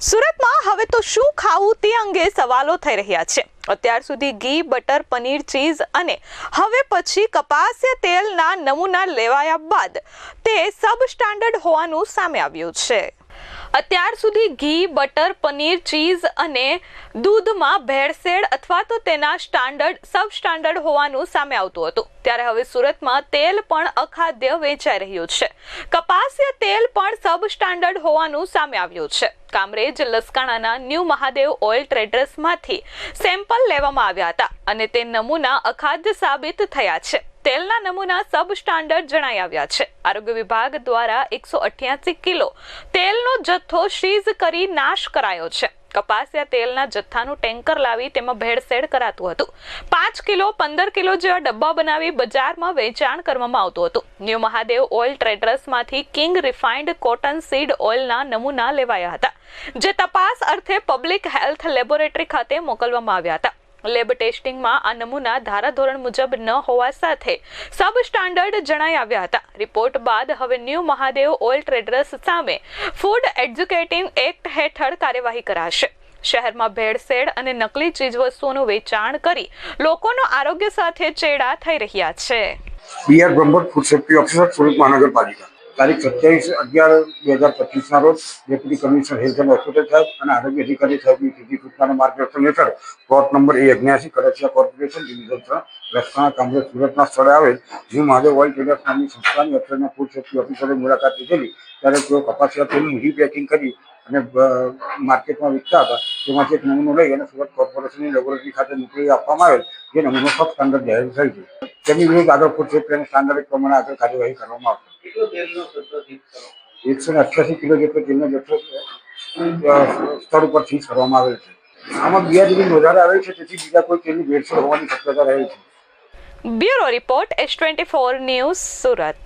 સુરતમાં હવે તો શું ખાવું તે અંગે સવાલો થઈ રહ્યા છે. અત્યાર સુધી ઘી, બટર, પનીર, ચીઝ અને હવે પછી કપાસિયા તેલના નમૂના લેવાયા બાદ તે સબ સ્ટાન્ડર્ડ હોવાનું સામે આવ્યું છે. અત્યાર સુધી ઘી, બટર, પનીર, ચીઝ અને દૂધમાં ભેળસેળ અથવા તો તેના સ્ટાન્ડર્ડ સબ સ્ટાન્ડર્ડ હોવાનું સામે આવતું હતું. ત્યારે હવે સુરતમાં તેલ પણ અખાદ્ય વેચાઈ રહ્યું છે. કપાસિયા તેલ પણ સબ સ્ટાન્ડર્ડ હોવાનું સામે આવ્યું છે. કામરેજ, લસકાણાના ન્યૂ મહાદેવ ઓઇલ ટ્રેડર્સમાંથી સેમ્પલ લેવામાં આવ્યા હતા અને તે નમૂના અખાદ્ય સાબિત થયા છે. તેલના નમૂના સબ સ્ટાન્ડર્ડ જણાઈ આવ્યા છે. આરોગ્ય વિભાગ દ્વારા એકસો અઠ્યાસી કિલો તેલનો જથ્થો સીઝ કરી નાશ કરાયો છે. કપાસિયા તેલના જથ્થાનું ટેન્કર લાવી તેમાં ભેળસેળ કરાતું હતું. પાંચ કિલો, પંદર કિલો જેવા ડબ્બા બનાવી બજારમાં વેચાણ કરવામાં આવતું હતું. ન્યૂ મહાદેવ ઓઇલ ટ્રેડર્સમાંથી કિંગ રિફાઇન્ડ કોટન સીડ ઓઇલના નમૂના લેવાયા હતા, જે તપાસ અર્થે પબ્લિક હેલ્થ લેબોરેટરી ખાતે મોકલવામાં આવ્યા હતા. લેબ ટેસ્ટિંગમાં આ નમૂના ધારાધોરણ મુજબ ન હોવા સાથે સબ સ્ટાન્ડર્ડ જણાઈ આવ્યા હતા. રિપોર્ટ બાદ હવે ન્યૂ મહાદેવ ઓઇલ ટ્રેડર્સ સામે ફૂડ એડ્યુકેટિંગ એક્ટ હેઠળ કાર્યવાહી કરાશે. શહેરમાં ભેળસેળ અને નકલી ચીજવસ્તુઓનું વેચાણ કરી લોકોનો આરોગ્ય સાથે ચેડા થઈ રહ્યા છે. B R Brahmbhatt food safety officer Surat મહાનગરપાલિકા. તારીખ સત્યાવીસ અગિયાર બે હજાર પચીસના રોજ deputy commissioner health and hospital સાહેબ અને આરોગ્ય અધિકારી સાહેબની સીધી સૂચનાના માર્ગદર્શન હેઠળ પ્લોટ નંબર એ અગ્યાસી કરચિયા કોર્પોરેશન ડિવિઝન ત્રણ રસ્તાના કામરેજ, સુરતના સ્થળે આવેલ જે મહાદેવ ઓઇલ ટ્રેડર્સ નામની સંસ્થાની અત્રેના ફૂડ સેફ્ટી ઓફિસરે મુલાકાત લીધેલી. ત્યારે તેઓ કપાસિયા તેલનું રીપેકિંગ કરી અને માર્કેટમાં વેચતા હતા. તેમાંથી એક નમૂનો લઈ અને સુરત કોર્પોરેશનની લેબોરેટરી ખાતે મોકલી આપવામાં આવેલ. જે નમૂનો ફક્ત સ્ટાન્ડર્ડ જાહેર થઈ છે. તેની વિરુદ્ધ આગળ ફૂડ સેફ્ટી અને સ્ટાન્ડર્ડ પ્રમાણે આગળ કાર્યવાહી કરવામાં આવશે. કેટલો તેલનો જથ્થો સીઝ કરો? એકસો ને અઠ્યાસી કિલો જેટલો તેલનો જથ્થો સ્થળ ઉપર સીઝ કરવામાં આવેલ છે. આમાં બિયાજની વધારે આવે છે તેથી બીજા કોઈ તેલની ભેળસેળ હોવાની શક્યતા રહે છે. Bureau report S twenty four news Surat.